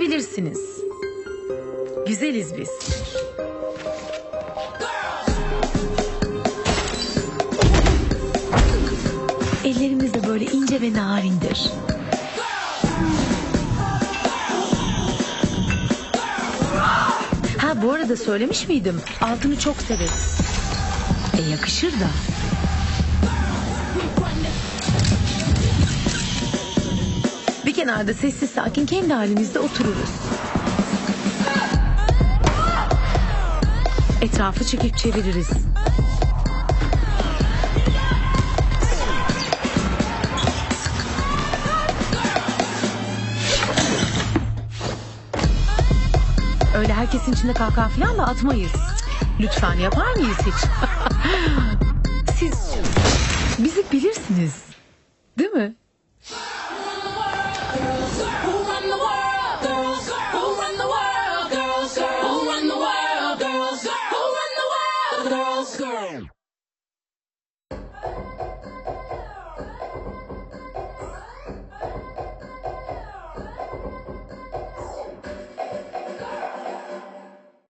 Bizi bilirsiniz. Güzeliz biz. Ellerimiz de böyle ince ve narindir. Ha bu arada söylemiş miydim? Altını çok severiz. E yakışır da. Bir kenarda sessiz sakin kendi halimizde otururuz. Etrafı çekip çeviririz. Öyle herkesin içinde kahkaha falan da atmayız. Lütfen yapar mıyız hiç? Siz bizi bilirsiniz. Değil mi? Let's go!